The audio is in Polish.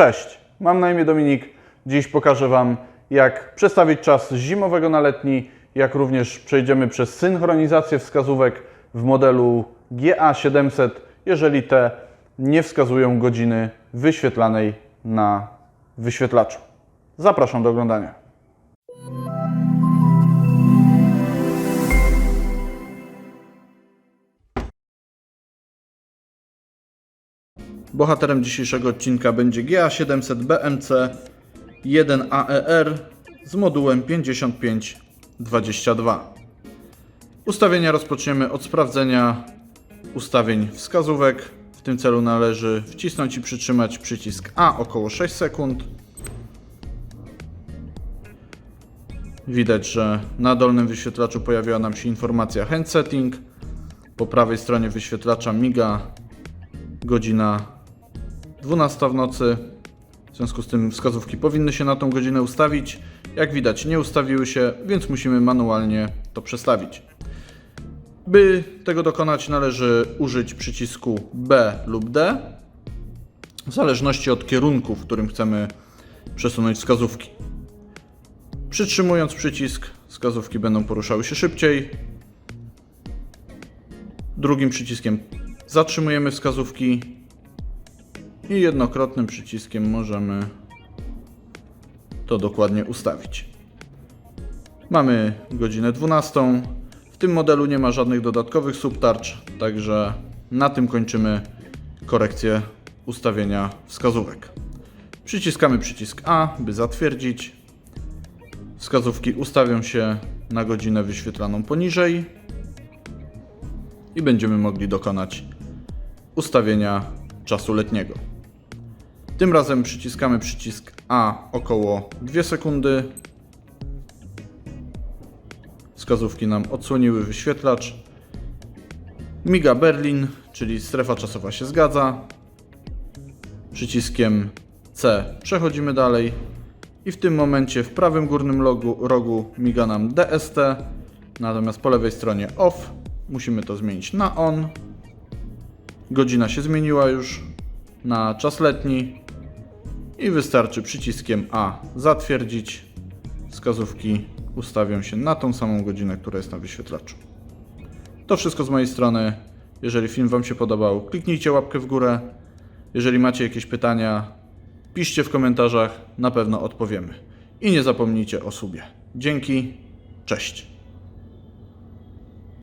Cześć, mam na imię Dominik. Dziś pokażę Wam, jak przestawić czas zimowego na letni, jak również przejdziemy przez synchronizację wskazówek w modelu GA700, jeżeli te nie wskazują godziny wyświetlanej na wyświetlaczu. Zapraszam do oglądania. Bohaterem dzisiejszego odcinka będzie GA700 BMC 1AER z modułem 5522. Ustawienia rozpoczniemy od sprawdzenia ustawień wskazówek. W tym celu należy wcisnąć i przytrzymać przycisk A około 6 sekund. Widać, że na dolnym wyświetlaczu pojawiła nam się informacja Hand Setting. Po prawej stronie wyświetlacza miga godzina 12 w nocy. W związku z tym wskazówki powinny się na tą godzinę ustawić. Jak widać, nie ustawiły się, więc musimy manualnie to przestawić. By tego dokonać, należy użyć przycisku B lub D, w zależności od kierunku, w którym chcemy przesunąć wskazówki. Przytrzymując przycisk, wskazówki będą poruszały się szybciej. Drugim przyciskiem zatrzymujemy wskazówki i jednokrotnym przyciskiem możemy to dokładnie ustawić. Mamy godzinę 12. W tym modelu nie ma żadnych dodatkowych subtarcz, także na tym kończymy korekcję ustawienia wskazówek. Przyciskamy przycisk A, by zatwierdzić. Wskazówki ustawią się na godzinę wyświetlaną poniżej i będziemy mogli dokonać ustawienia czasu letniego. Tym razem przyciskamy przycisk A około 2 sekundy. Wskazówki nam odsłoniły wyświetlacz. Miga Berlin, czyli strefa czasowa się zgadza. Przyciskiem C przechodzimy dalej. I w tym momencie w prawym górnym logu, rogu miga nam DST, natomiast po lewej stronie OFF. Musimy to zmienić na ON. Godzina się zmieniła już na czas letni i wystarczy przyciskiem A zatwierdzić. Wskazówki ustawią się na tą samą godzinę, która jest na wyświetlaczu. To wszystko z mojej strony. Jeżeli film Wam się podobał, kliknijcie łapkę w górę. Jeżeli macie jakieś pytania, piszcie w komentarzach, na pewno odpowiemy. I nie zapomnijcie o subie. Dzięki, cześć.